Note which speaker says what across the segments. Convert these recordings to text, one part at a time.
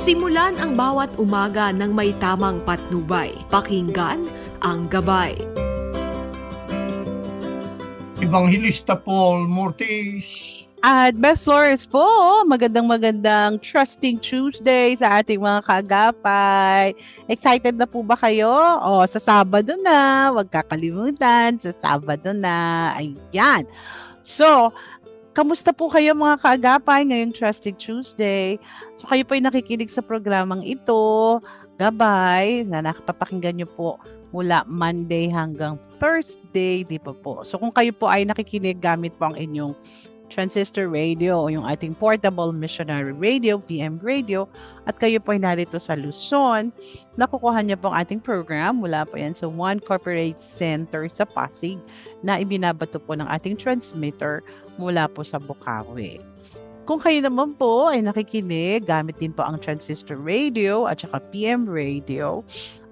Speaker 1: Simulan ang bawat umaga ng may tamang patnubay. Pakinggan ang gabay.
Speaker 2: Evangelista Paul Mortis.
Speaker 3: At Beth Flores po, magandang magandang Trusting Tuesday sa ating mga kaagapay. Excited na po ba kayo? O, sa Sabado na, wag kakalimutan, sa Sabado na. Ayan. So, kamusta po kayo mga kaagapay ngayong Trusting Tuesday? So, kayo po ay nakikinig sa programang ito, gabay, na nakapapakinggan nyo po mula Monday hanggang Thursday, di ba po? So, kung kayo po ay nakikinig gamit po ang inyong transistor radio o yung ating portable missionary radio, PM radio, at kayo po ay narito sa Luzon, nakukuha niyo po ang ating program mula po yan sa One Corporate Center sa Pasig na ibinabato po ng ating transmitter mula po sa Bukawi. Kung kayo naman po ay nakikinig, gamit din po ang transistor radio at saka PM radio,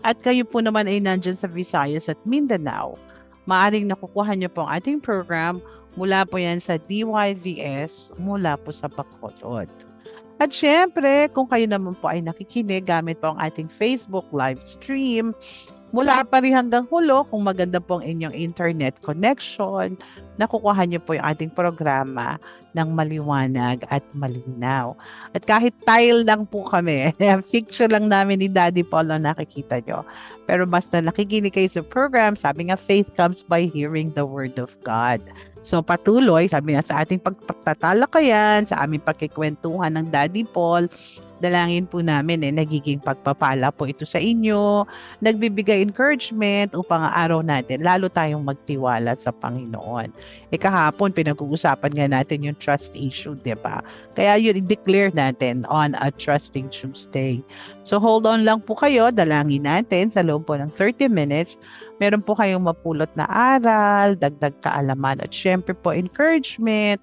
Speaker 3: at kayo po naman ay nandyan sa Visayas at Mindanao, maaring nakukuha niyo po ang ating program mula po yan sa DYVS mula po sa Bacolod. At syempre, kung kayo naman po ay nakikinig gamit po ang ating Facebook live stream, mula pa rin hanggang hulo, kung maganda po ang inyong internet connection, nakukuha niyo po yung ating programa ng maliwanag at malinaw. At kahit tile lang po kami, picture lang namin ni Daddy Paul na nakikita nyo. Pero basta nakikinig kayo sa program, sabi nga, faith comes by hearing the Word of God. So patuloy, sabi nga sa ating pagtatalakayan, sa aming pagkikwentuhan ng Daddy Paul, dalangin po namin eh, nagiging pagpapala po ito sa inyo, nagbibigay encouragement upang ang araw natin, lalo tayong magtiwala sa Panginoon. E kahapon, pinag-uusapan nga natin yung trust issue, di ba? Kaya yun, i-declare natin on a Trusting Tuesday. So hold on lang po kayo, dalangin natin sa loob po ng 30 minutes. Meron po kayong mapulot na aral, dagdag kaalaman at syempre po encouragement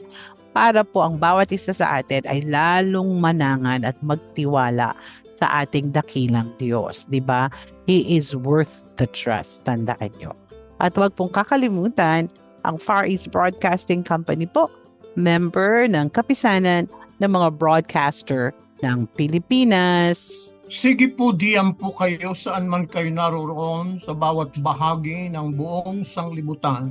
Speaker 3: para po ang bawat isa sa atin ay lalong manangan at magtiwala sa ating dakilang Diyos, 'di ba? He is worth the trust, tandaan nyo. At huwag pong kakalimutan, ang Far East Broadcasting Company po, member ng kapisanan ng mga broadcaster ng Pilipinas.
Speaker 2: Sige po diyan po kayo saan man kayo naroroon sa bawat bahagi ng buong sanglibutan.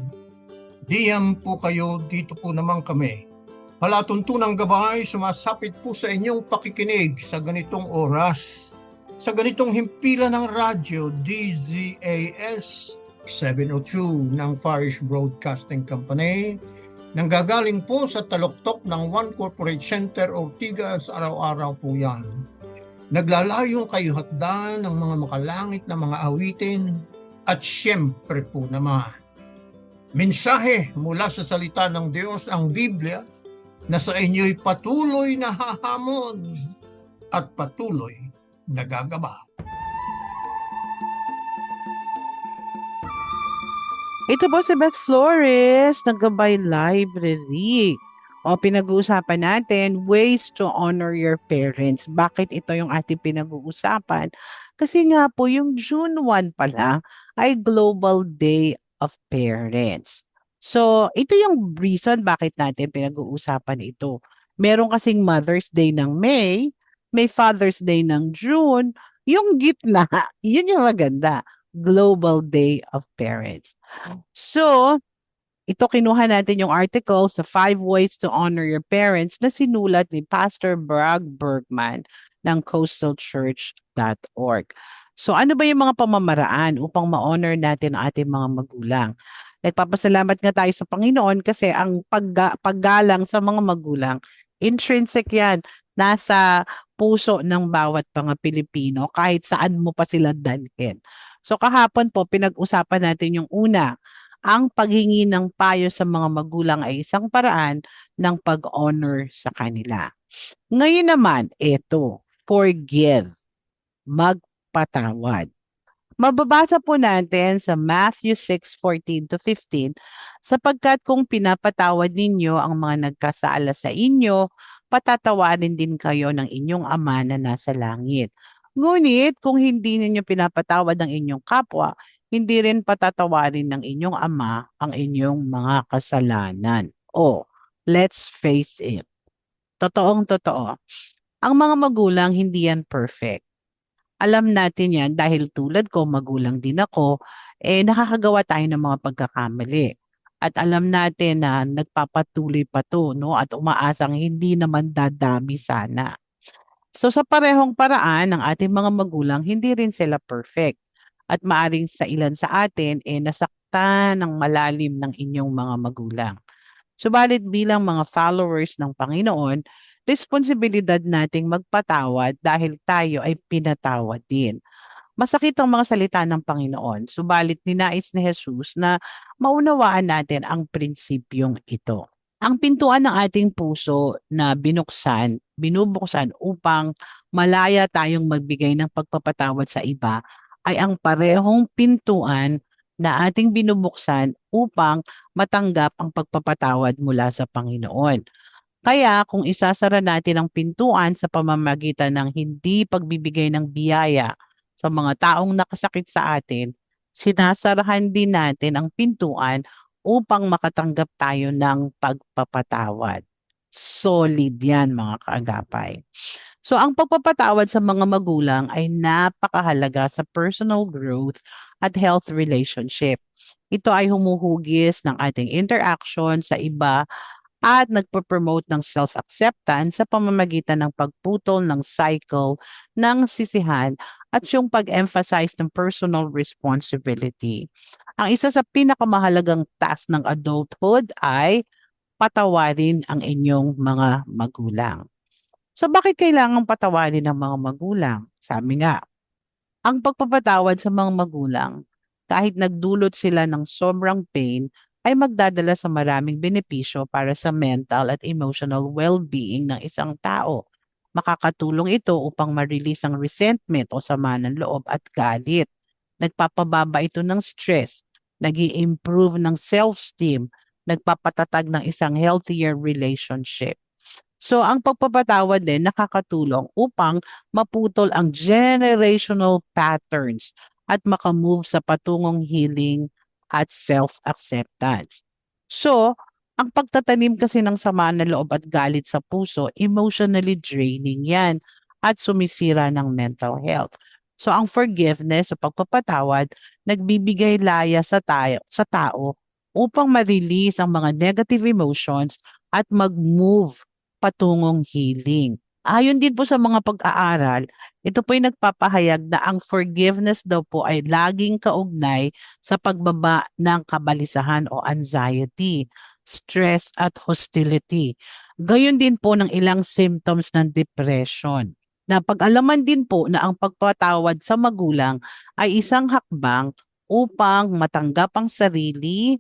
Speaker 2: Diyan po kayo, dito po naman kami. Palatuntunang gabay, sumasapit po sa inyong pakikinig sa ganitong oras. Sa ganitong himpilan ng radyo, DZAS 702 ng Farish Broadcasting Company, nanggagaling po sa taloktok ng One Corporate Center Ortigas, araw-araw po yan. Naglalayong kayo hatdan ng mga makalangit na mga awitin at siyempre po naman. Mensahe mula sa salita ng Diyos ang Biblia na sa inyo'y patuloy na hahamon at patuloy na gagaba.
Speaker 3: Ito po si Beth Flores ng Gabay Library. O pinag-uusapan natin, ways to honor your parents. Bakit ito yung ating pinag-uusapan? Kasi nga po, yung June 1 pala ay Global Day of Parents. So, ito yung reason bakit natin pinag-uusapan ito. Meron kasing Mother's Day ng May, may Father's Day ng June, yung gitna, yun yung maganda. Global Day of Parents. So, ito kinuha natin yung article sa Five Ways to Honor Your Parents na sinulat ni Pastor Bragg Bergman ng coastalchurch.org. So ano ba yung mga pamamaraan upang ma-honor natin ang ating mga magulang? Nagpapasalamat nga tayo sa Panginoon kasi ang pagga- paggalang sa mga magulang, intrinsic yan, nasa puso ng bawat mga Pilipino kahit saan mo pa sila dalhin. So kahapon po pinag-usapan natin yung una, ang paghingi ng payo sa mga magulang ay isang paraan ng pag-honor sa kanila. Ngayon naman, ito, forgive, magpatawad. Mababasa po natin sa Matthew 6:14 to 15, sapagkat kung pinapatawad ninyo ang mga nagkasala sa inyo, patatawarin din kayo ng inyong ama na nasa langit. Ngunit kung hindi ninyo pinapatawad ang inyong kapwa, hindi rin patatawarin ng inyong ama ang inyong mga kasalanan. O, let's face it. Totoong totoo. Ang mga magulang hindi yan perfect. Alam natin yan dahil tulad ko, magulang din ako, eh nakakagawa tayo ng mga pagkakamali. At alam natin na nagpapatuloy pa to, no? At umaasang hindi naman dadami sana. So sa parehong paraan ng ating mga magulang, hindi rin sila perfect. At maaring sa ilan sa atin, eh nasaktan ng malalim ng inyong mga magulang. Subalit bilang mga followers ng Panginoon, responsibilidad nating magpatawad dahil tayo ay pinatawad din. Masakit ang mga salita ng Panginoon, subalit ninais ni Jesus na maunawaan natin ang prinsipyong ito. Ang pintuan ng ating puso na binuksan, binubuksan upang malaya tayong magbigay ng pagpapatawad sa iba ay ang parehong pintuan na ating binubuksan upang matanggap ang pagpapatawad mula sa Panginoon. Kaya kung isasara natin ang pintuan sa pamamagitan ng hindi pagbibigay ng biyaya sa mga taong nakasakit sa atin, sinasarahan din natin ang pintuan upang makatanggap tayo ng pagpapatawad. Solid yan mga kaagapay. So ang pagpapatawad sa mga magulang ay napakahalaga sa personal growth at health relationship. Ito ay humuhugis ng ating interaction sa iba at nagpo-promote ng self-acceptance sa pamamagitan ng pagputol ng cycle ng sisihan at yung pag-emphasize ng personal responsibility. Ang isa sa pinakamahalagang task ng adulthood ay patawarin ang inyong mga magulang. So bakit kailangan patawarin ng mga magulang? Sabi nga, ang pagpapatawad sa mga magulang, kahit nagdulot sila ng sobrang pain, ay magdadala sa maraming benepisyo para sa mental at emotional well-being ng isang tao. Makakatulong ito upang ma-release ang resentment o sama ng loob at galit. Nagpapababa ito ng stress, nag improve ng self-esteem, nagpapatatag ng isang healthier relationship. So ang pagpapatawad din nakakatulong upang maputol ang generational patterns at makamove sa patungong healing at self-acceptance. So, ang pagtatanim kasi ng sama ng loob at galit sa puso, emotionally draining yan at sumisira ng mental health. So, ang forgiveness o pagpapatawad, nagbibigay laya sa, tayo, sa tao upang ma-release ang mga negative emotions at mag-move patungong healing. Ayon din po sa mga pag-aaral, ito po ay nagpapahayag na ang forgiveness daw po ay laging kaugnay sa pagbaba ng kabalisahan o anxiety, stress at hostility. Gayon din po ng ilang symptoms ng depression. Napag-alaman din po na ang pagpatawad sa magulang ay isang hakbang upang matanggap ang sarili,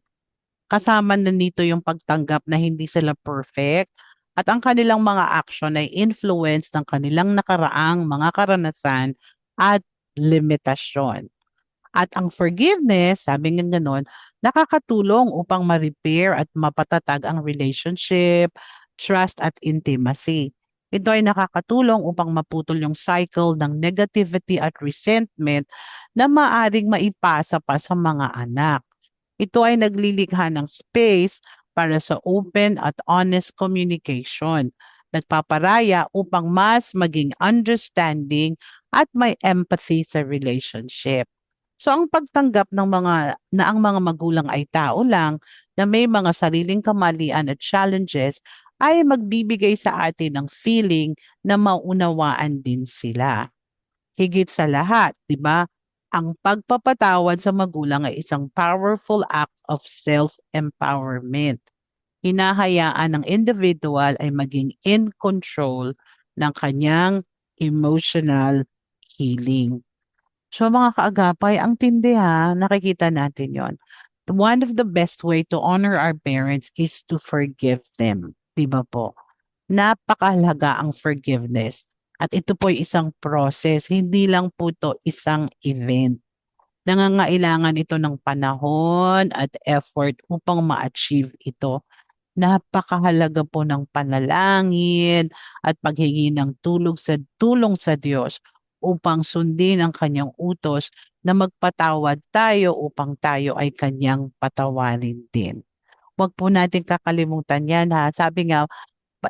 Speaker 3: kasama na nito yung pagtanggap na hindi sila perfect, at ang kanilang mga action ay influence ng kanilang nakaraang mga karanasan at limitasyon. At ang forgiveness, sabi nga ganon, nakakatulong upang ma-repair at mapatatag ang relationship, trust at intimacy. Ito ay nakakatulong upang maputol yung cycle ng negativity at resentment na maaring maipasa pa sa mga anak. Ito ay naglilikha ng space para sa open at honest communication. Nagpaparaya upang mas maging understanding at may empathy sa relationship. So ang pagtanggap ng mga na ang mga magulang ay tao lang na may mga sariling kamalian at challenges ay magbibigay sa atin ng feeling na maunawaan din sila. Higit sa lahat, 'di ba? Ang pagpapatawad sa magulang ay isang powerful act of self-empowerment. Hinahayaan ng individual ay maging in control ng kanyang emotional healing. So mga kaagapay, ang tindi ha, nakikita natin yon. One of the best way to honor our parents is to forgive them. Di ba po? Napakahalaga ang forgiveness. At ito po ay isang process, hindi lang po ito isang event. Nangangailangan ito ng panahon at effort upang ma-achieve ito. Napakahalaga po ng panalangin at paghingi ng tulong sa tulong sa Diyos upang sundin ang kanyang utos na magpatawad tayo upang tayo ay kanyang patawarin din. Huwag po natin kakalimutan yan ha. Sabi nga,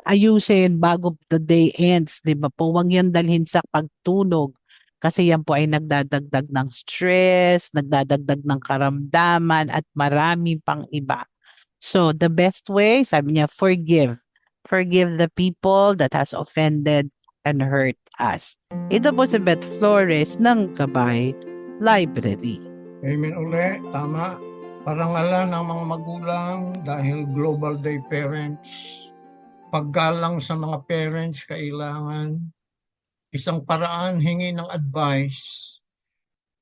Speaker 3: ayusin bago the day ends, 'di ba po? Huwag yan dalhin sa pagtulog kasi yan po ay nagdadagdag ng stress, nagdadagdag ng karamdaman at marami pang iba. So the best way, sabi niya, forgive. Forgive the people that has offended and hurt us. Ito po si Beth Flores ng Gabay Library.
Speaker 2: Amen uli, tama. Parangalan ng mga magulang dahil Global Day Parents. Paggalang sa mga parents kailangan isang paraan hingi ng advice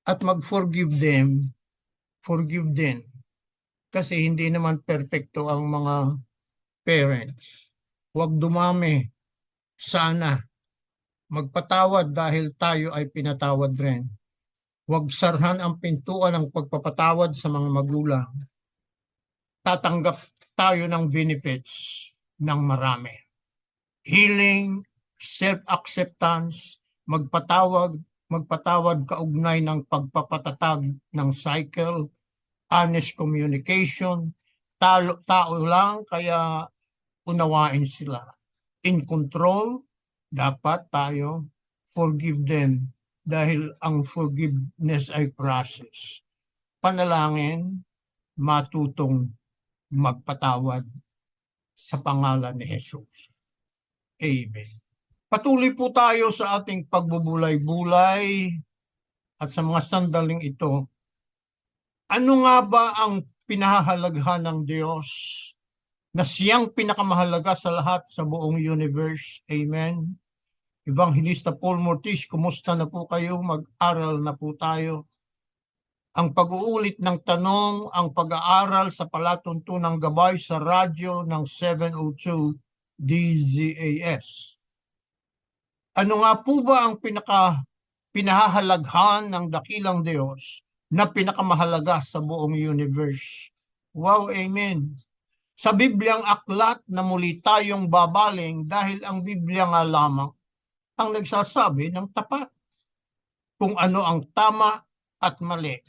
Speaker 2: at mag-forgive them, forgive din. Kasi hindi naman perfecto ang mga parents. Huwag dumami. Sana. Magpatawad dahil tayo ay pinatawad rin. Huwag sarhan ang pintuan ng pagpapatawad sa mga magulang. Tatanggap tayo ng benefits ng marami. Healing, self-acceptance, magpatawag, magpatawad kaugnay ng pagpapatatag ng cycle, honest communication, talo, tao lang kaya unawain sila. In control, dapat tayo forgive them dahil ang forgiveness ay process. Panalangin, matutong magpatawad sa pangalan ni Jesus. Amen. Patuloy po tayo sa ating pagbubulay-bulay at sa mga sandaling ito. Ano nga ba ang pinahahalaghan ng Diyos na siyang pinakamahalaga sa lahat sa buong universe? Amen. Evangelista Paul Mortis, kumusta na po kayo? Mag-aral na po tayo. Ang pag-uulit ng tanong, ang pag-aaral sa palatuntunang gabay sa radyo ng 702 DZAS. Ano nga po ba ang pinaka pinahahalaghan ng dakilang Diyos na pinakamahalaga sa buong universe? Wow, amen. Sa Bibliang aklat na muli tayong babaling dahil ang Biblia nga lamang ang nagsasabi ng tapat kung ano ang tama at mali.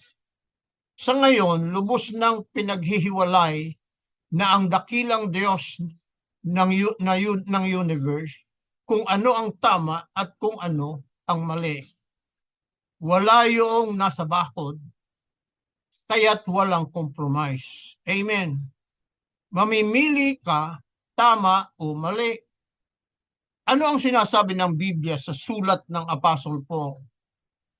Speaker 2: Sa ngayon, lubos ng pinaghihiwalay na ang dakilang Diyos ng, na ng universe kung ano ang tama at kung ano ang mali. Wala yung nasa bakod, kaya't walang compromise. Amen. Mamimili ka, tama o mali. Ano ang sinasabi ng Biblia sa sulat ng Apostle Paul?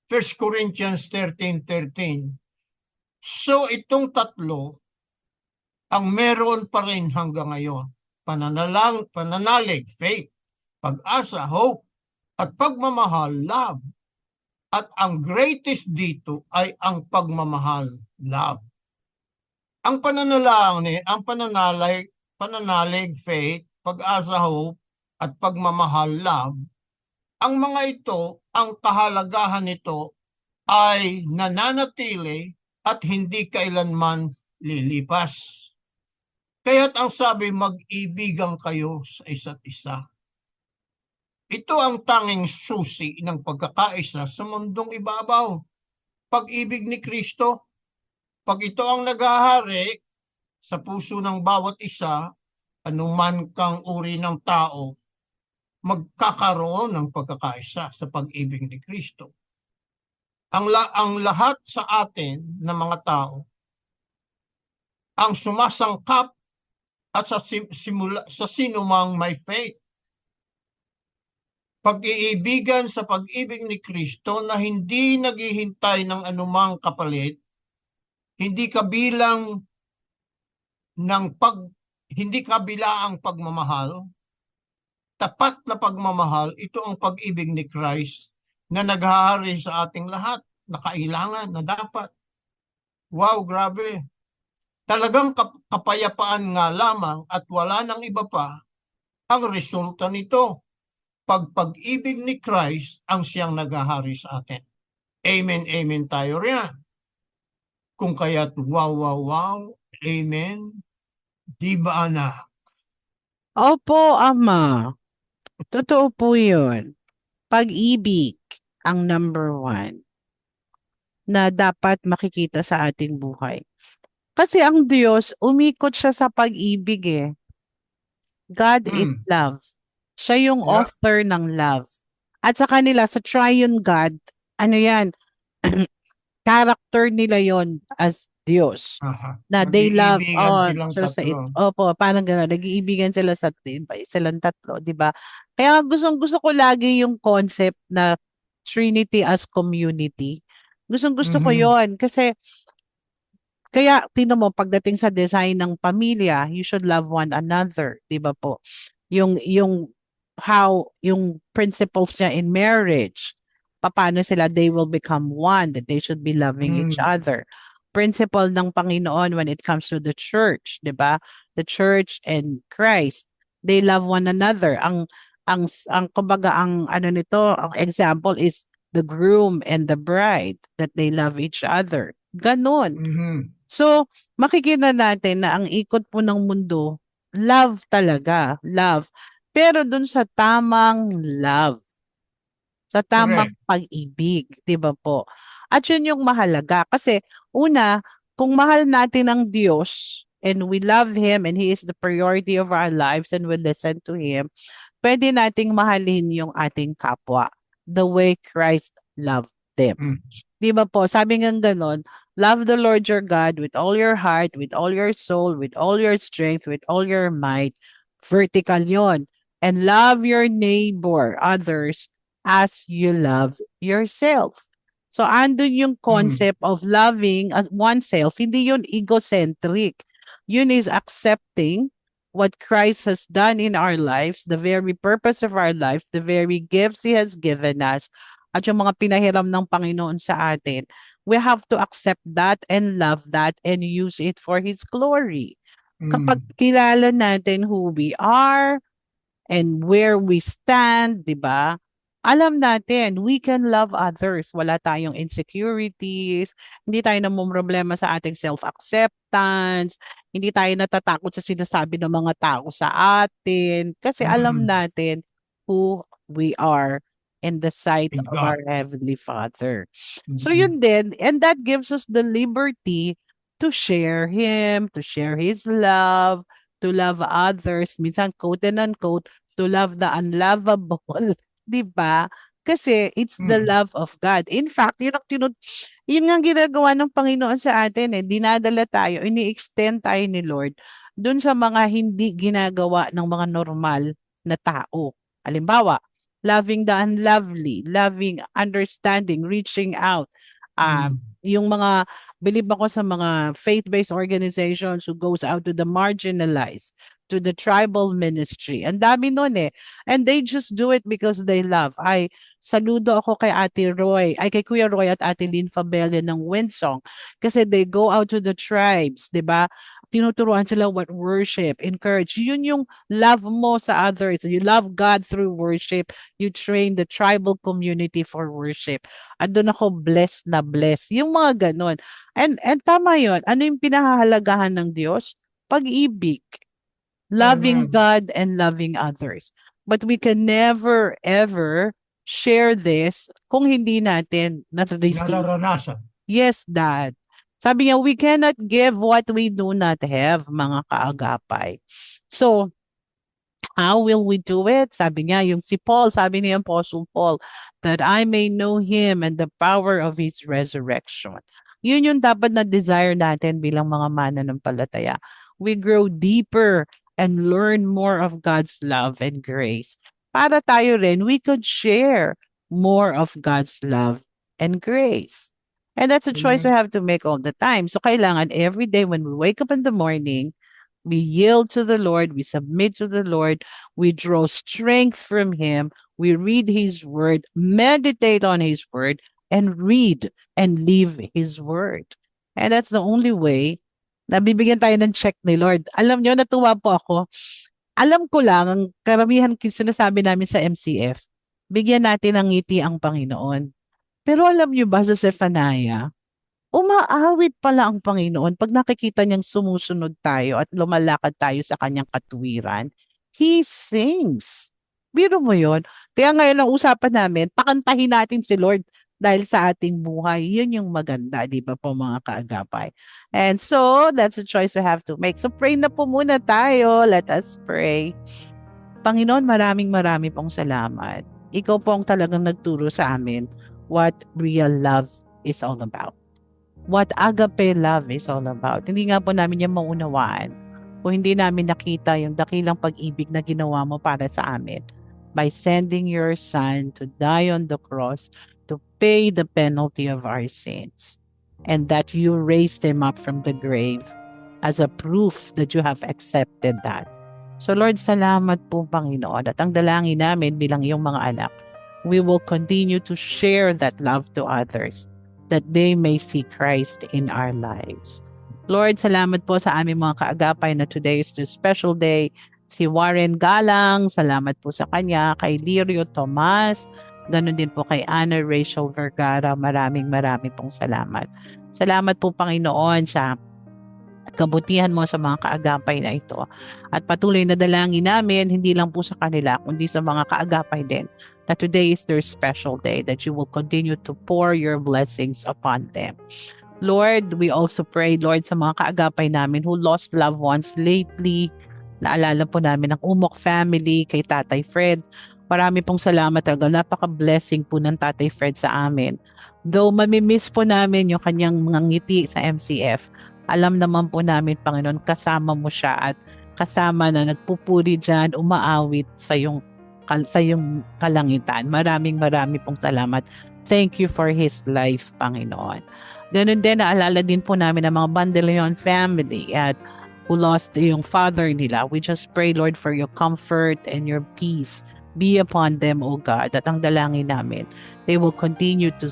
Speaker 2: 1 Corinthians 13.13 So itong tatlo ang meron pa rin hanggang ngayon. Pananalang, pananalig, faith, pag-asa, hope, at pagmamahal, love. At ang greatest dito ay ang pagmamahal, love. Ang pananalangin, ang pananalig, pananalig, faith, pag-asa, hope, at pagmamahal, love, ang mga ito, ang kahalagahan nito ay nananatili at hindi kailanman lilipas. Kaya't ang sabi, mag-ibigan kayo sa isa't isa. Ito ang tanging susi ng pagkakaisa sa mundong ibabaw. Pag-ibig ni Kristo, pag ito ang naghahari sa puso ng bawat isa, anuman kang uri ng tao, magkakaroon ng pagkakaisa sa pag-ibig ni Kristo. Ang, la- ang lahat sa atin na mga tao ang sumasangkap at sa, sim- simula, sa sinumang may faith. Pag-iibigan sa pag-ibig ni Kristo na hindi naghihintay ng anumang kapalit, hindi kabilang ng pag hindi kabila ang pagmamahal, tapat na pagmamahal, ito ang pag-ibig ni Christ na naghahari sa ating lahat, na kailangan, na dapat. Wow, grabe. Talagang kap- kapayapaan nga lamang at wala nang iba pa ang resulta nito. Pag pag-ibig ni Christ ang siyang naghahari sa atin. Amen, amen tayo riyan. Kung kaya't wow, wow, wow, amen. Di ba anak?
Speaker 3: Opo, Ama. Totoo po yun. Pag-ibig ang number one na dapat makikita sa ating buhay. Kasi ang Diyos, umikot siya sa pag-ibig eh. God is
Speaker 2: Mm.
Speaker 3: love. Siya yung
Speaker 2: Yeah.
Speaker 3: author ng love. At sa kanila, sa triune God, ano yan, character nila yon as Diyos.
Speaker 2: Aha.
Speaker 3: Na they love
Speaker 2: silang
Speaker 3: sila sa it. Opo, parang gano'n. Nag-iibigan sila sa silang tatlo, di ba? Kaya gustong gusto ko lagi yung concept na Trinity as community. Gustong gusto ko yon kasi kaya tingnan mo pagdating sa design ng pamilya, you should love one another, 'di ba po? Yung yung how yung principles niya in marriage, paano sila they will become one, that they should be loving each
Speaker 2: Mm.
Speaker 3: other. Principle ng Panginoon when it comes to the church, 'di ba? The church and Christ, they love one another. Ang ang ang kumbaga ang ano nito, ang example is the groom and the bride that they love each other. Ganon.
Speaker 2: Mhm.
Speaker 3: So, makikita natin na ang ikot po ng mundo, love talaga, love. Pero dun sa tamang love, sa tamang pag-ibig, 'di ba po? At yun yung mahalaga kasi una, kung mahal natin ang Diyos and we love Him and He is the priority of our lives and we listen to Him, pwede nating mahalin yung ating kapwa the way Christ loved them.
Speaker 2: Mm.
Speaker 3: 'Di ba po? Sabi nga ganon, love the Lord your God with all your heart, with all your soul, with all your strength, with all your might. Vertical yon. And love your neighbor, others, as you love yourself. So, andun yung concept of loving oneself. Hindi yun egocentric. Yun is accepting what Christ has done in our lives, the very purpose of our lives, the very gifts He has given us, at yung mga pinahiram ng Panginoon sa atin. We have to accept that and love that and use it for His glory. Kapag
Speaker 2: Mm.
Speaker 3: kilala natin who we are and where we stand, 'di ba? Alam natin, we can love others. Wala tayong insecurities, hindi tayo namumroblema sa ating self-acceptance, hindi tayo natatakot sa sinasabi ng mga tao sa atin kasi alam
Speaker 2: Mm.
Speaker 3: natin who we are in the sight
Speaker 2: In
Speaker 3: of
Speaker 2: God.
Speaker 3: our Heavenly Father. So
Speaker 2: Mhm.
Speaker 3: yun din, and that gives us the liberty to share Him, to share His love, to love others, minsan quote and unquote, to love the unlovable, di ba? Kasi it's the
Speaker 2: Mm.
Speaker 3: love of God. In fact, yun ang tinut yun ang ginagawa ng Panginoon sa atin eh. Dinadala tayo, ini-extend tayo ni Lord dun sa mga hindi ginagawa ng mga normal na tao. Halimbawa, loving the unlovely, loving, understanding, reaching out. Um,
Speaker 2: Mm.
Speaker 3: yung mga, believe ako sa mga faith-based organizations who goes out to the marginalized, to the tribal ministry. Ang dami nun eh. And they just do it because they love. Ay, saludo ako kay Ate Roy, ay kay Kuya Roy at Ate Lynn Fabella ng Winsong. Kasi they go out to the tribes, di ba? Tinuturuan sila what worship, encourage. Yun yung love mo sa others. You love God through worship. You train the tribal community for worship. At doon ako blessed na blessed. Yung mga ganon. And, and tama yun. Ano yung pinahahalagahan ng Diyos? Pag-ibig. Loving
Speaker 2: Amen.
Speaker 3: God and loving others. But we can never, ever share this kung hindi natin.
Speaker 2: Nararanasan.
Speaker 3: Yes, Dad. Sabi niya, we cannot give what we do not have, mga kaagapay. So, how will we do it? Sabi niya, yung si Paul, sabi ni Apostle Paul, that I may know Him and the power of His resurrection. Yun yung dapat na desire natin bilang mga mananampalataya. We grow deeper and learn more of God's love and grace. Para tayo rin, we could share more of God's love and grace. And that's a choice mm-hmm. we have to make all the time. So kailangan every day when we wake up in the morning, we yield to the Lord, we submit to the Lord, we draw strength from Him, we read His Word, meditate on His Word, and read and live His Word. And that's the only way na bibigyan tayo ng check ni Lord. Alam nyo, natuwa po ako. Alam ko lang, ang karamihan sinasabi namin sa MCF, bigyan natin ng ngiti ang Panginoon. Pero alam nyo ba sa Zephaniah, umaawit pala ang Panginoon pag nakikita niyang sumusunod tayo at lumalakad tayo sa kanyang katwiran. He sings. Biro mo yon. Kaya ngayon ang usapan namin, pakantahin natin si Lord dahil sa ating buhay. Yun yung maganda, di ba po mga kaagapay? And so, that's a choice we have to make. So, pray na po muna tayo. Let us pray. Panginoon, maraming maraming pong salamat. Ikaw po ang talagang nagturo sa amin what real love is all about. What agape love is all about. Hindi nga po namin yan maunawaan kung hindi namin nakita yung dakilang pag-ibig na ginawa mo para sa amin by sending your son to die on the cross pay the penalty of our sins and that you raised him up from the grave as a proof that you have accepted that. So Lord, salamat po Panginoon at ang dalangin namin bilang iyong mga anak, we will continue to share that love to others that they may see Christ in our lives. Lord, salamat po sa aming mga kaagapay na today is the special day. Si Warren Galang, salamat po sa kanya, kay Lirio Tomas, Ganon din po kay Anna Rachel Vergara. Maraming maraming pong salamat. Salamat po Panginoon sa kabutihan mo sa mga kaagapay na ito. At patuloy na dalangin namin, hindi lang po sa kanila, kundi sa mga kaagapay din, na today is their special day, that you will continue to pour your blessings upon them. Lord, we also pray, Lord, sa mga kaagapay namin who lost loved ones lately. Naalala po namin ang Umok family, kay Tatay Fred. Marami pong salamat talaga. Napaka-blessing po ng Tatay Fred sa amin. Though mamimiss po namin yung kanyang mga ngiti sa MCF, alam naman po namin, Panginoon, kasama mo siya at kasama na nagpupuri dyan, umaawit sa yung sa yung kalangitan. Maraming maraming pong salamat. Thank you for his life, Panginoon. Ganun din, naalala din po namin ang mga Bandeleon family at who lost yung father nila. We just pray, Lord, for your comfort and your peace be upon them, O God. At ang dalangin namin, they will continue to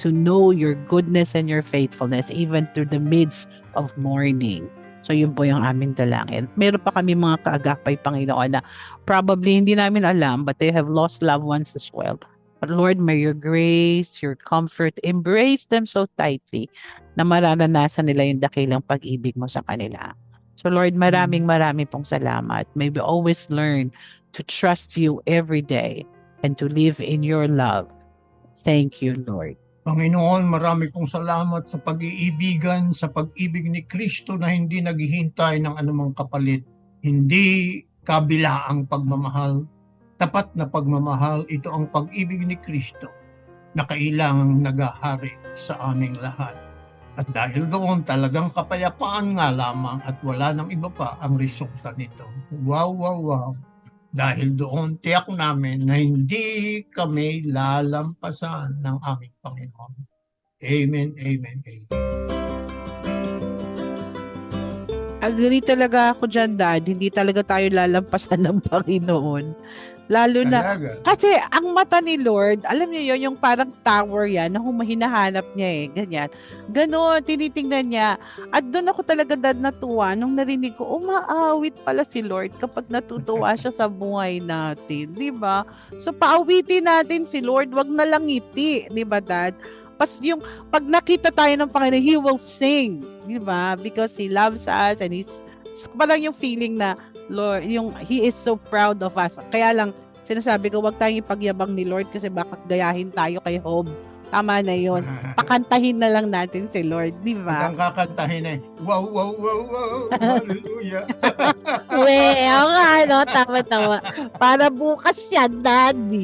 Speaker 3: to know your goodness and your faithfulness even through the midst of mourning. So yun po yung aming dalangin. Meron pa kami mga kaagapay, Panginoon, na probably hindi namin alam but they have lost loved ones as well. But Lord, may your grace, your comfort, embrace them so tightly na mararanasan nila yung dakilang pag-ibig mo sa kanila. So Lord, maraming maraming pong salamat. May we always learn to trust you every day and to live in your love. Thank you, Lord.
Speaker 2: Panginoon, marami pong salamat sa pag-iibigan, sa pag-ibig ni Kristo na hindi naghihintay ng anumang kapalit. Hindi kabila ang pagmamahal. Tapat na pagmamahal, ito ang pag-ibig ni Kristo na kailangang nagahari sa aming lahat. At dahil doon talagang kapayapaan nga lamang at wala nang iba pa ang resulta nito. Wow, wow, wow. Dahil doon, tiyak namin na hindi kami lalampasan ng aming Panginoon. Amen, amen, amen.
Speaker 3: Agree talaga ako dyan, Dad. Hindi talaga tayo lalampasan ng Panginoon. Lalo na,
Speaker 2: Talaga.
Speaker 3: kasi ang mata ni Lord, alam niyo yun, yung parang tower yan, na humahinahanap niya eh, ganyan. Ganon, tinitingnan niya. At doon ako talaga dad natuwa nung narinig ko, umaawit pala si Lord kapag natutuwa siya sa buhay natin, di ba? So paawitin natin si Lord, wag na lang ngiti, di ba dad? Pas yung pag nakita tayo ng Panginoon, He will sing, di ba? Because He loves us and He's parang yung feeling na Lord, yung He is so proud of us. Kaya lang, sinasabi ko, wag tayong ipagyabang ni Lord kasi baka gayahin tayo kay Hob. Tama na yon. Pakantahin na lang natin si Lord, di ba?
Speaker 2: Ang kakantahin eh, wow, wow, wow, wow, hallelujah.
Speaker 3: We, oo nga, no? Tama-tama. Para bukas yan, Daddy.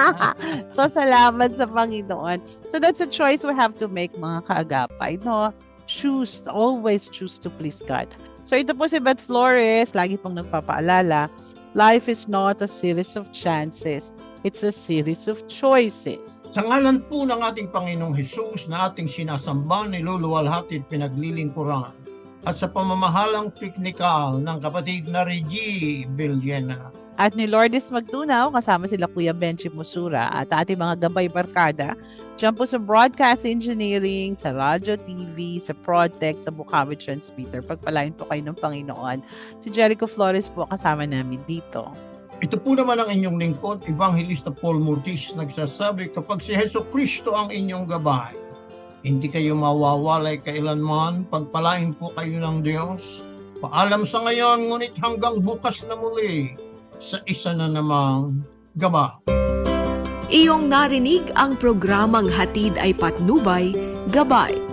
Speaker 3: so, salamat sa Panginoon. So, that's a choice we have to make, mga kaagapay, no? Choose, always choose to please God. So, ito po si Beth Flores, lagi pong nagpapaalala, life is not a series of chances. It's a series of choices.
Speaker 2: Sa ngalan po ng ating Panginoong Hesus na ating sinasamba, niluluwalhati at pinaglilingkuran at sa pamamahalang teknikal ng kapatid na Reggie Villena.
Speaker 3: At ni Lourdes Magtunaw, kasama sila Kuya Benchi Musura at ating mga gabay barkada, dyan po sa broadcast engineering, sa radio TV, sa Prodtech, sa Bukawi Transmitter. Pagpalain po kayo ng Panginoon. Si Jericho Flores po kasama namin dito.
Speaker 2: Ito po naman ang inyong lingkod, Evangelista Paul Murtis, nagsasabi, kapag si Heso Kristo ang inyong gabay, hindi kayo mawawalay kailanman, pagpalain po kayo ng Diyos. Paalam sa ngayon, ngunit hanggang bukas na muli, sa isa na namang gaba.
Speaker 1: Iyong narinig ang programang Hatid ay Patnubay, Gabay.